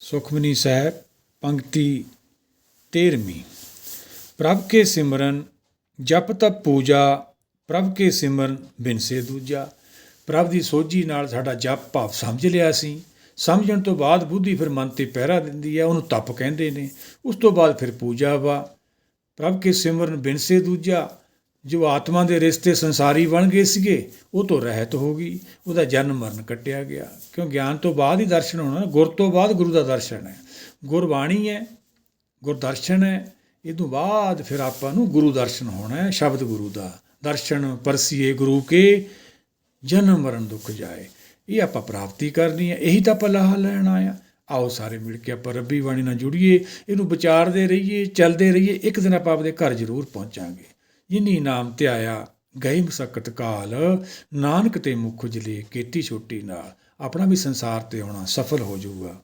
ਸੁਖਮਨੀ ਸਾਹਿਬ, ਪੰਕਤੀ 13ਵੀਂ ਪ੍ਰਭ ਕੇ ਸਿਮਰਨ, ਜਪ ਤਪ ਪੂਜਾ, ਪ੍ਰਭ ਕੇ ਸਿਮਰਨ ਬਿਨਸੇ ਦੂਜਾ। ਪ੍ਰਭ ਦੀ ਸੋਝੀ ਨਾਲ ਸਾਡਾ ਜਪ ਭਾਵ ਸਮਝ ਲਿਆ ਸੀ। ਸਮਝਣ ਤੋਂ ਬਾਅਦ ਬੁੱਧੀ ਫਿਰ ਮਨ ਤੇ ਪਹਿਰਾ ਦਿੰਦੀ ਹੈ, ਉਹਨੂੰ ਤਪ ਕਹਿੰਦੇ ਨੇ। ਉਸ ਤੋਂ ਬਾਅਦ ਫਿਰ ਪੂਜਾ ਵਾ। ਪ੍ਰਭ ਕੇ ਸਿਮਰਨ ਬਿਨਸੇ ਦੂਜਾ। ਜੋ ਆਤਮਾ ਦੇ ਰਿਸ਼ਤੇ ਸੰਸਾਰੀ ਬਣ ਗਏ ਸੀਗੇ, ਉਹ ਤੋਂ ਰਹਿਤ ਹੋ ਗਈ, ਉਹਦਾ ਜਨਮ ਮਰਨ ਕੱਟਿਆ ਗਿਆ। ਕਿਉਂ? ਗਿਆਨ ਤੋਂ ਬਾਅਦ ਹੀ ਦਰਸ਼ਨ ਹੋਣਾ ਗੁਰ ਤੋਂ ਬਾਅਦ ਗੁਰੂ ਦਾ ਦਰਸ਼ਨ ਹੈ। ਗੁਰਬਾਣੀ ਹੈ, ਗੁਰਦਰਸ਼ਨ ਹੈ, ਇਹ ਤੋਂ ਬਾਅਦ ਫਿਰ ਆਪਾਂ ਨੂੰ ਗੁਰੂ ਦਰਸ਼ਨ ਹੋਣਾ ਹੈ, ਸ਼ਬਦ ਗੁਰੂ ਦਾ। ਦਰਸ਼ਨ ਪਰਸੀਏ ਗੁਰੂ ਕੇ, ਜਨਮ ਮਰਨ ਦੁੱਖ ਜਾਏ। ਇਹ ਆਪਾਂ ਪ੍ਰਾਪਤੀ ਕਰਨੀ ਹੈ, ਇਹੀ ਤਾਂ ਆਪਾਂ ਲਾਹਾ ਲੈਣ ਆਇਆ ਆਓ ਸਾਰੇ ਮਿਲ ਕੇ ਆਪਾਂ ਰੱਬੀ ਬਾਣੀ ਨਾਲ ਜੁੜੀਏ, ਇਹਨੂੰ ਵਿਚਾਰਦੇ ਰਹੀਏ, ਚੱਲਦੇ ਰਹੀਏ, ਇੱਕ ਦਿਨ ਆਪਾਂ ਆਪਣੇ ਘਰ ਜ਼ਰੂਰ ਪਹੁੰਚਾਂਗੇ। ਜਿਨੀ ਨਾਮ ਧਿਆਇਆ ਗਏ ਮਸਕਤ ਕਾਲ, ਨਾਨਕ ਤੇ ਮੁਖ ਉਜਲੇ ਕੀਤੀ ਛੋਟੀ ਨਾਲ, ਆਪਣਾ ਵੀ ਸੰਸਾਰ ਤੇ ਆਉਣਾ ਸਫਲ ਹੋ ਜਾਊਗਾ।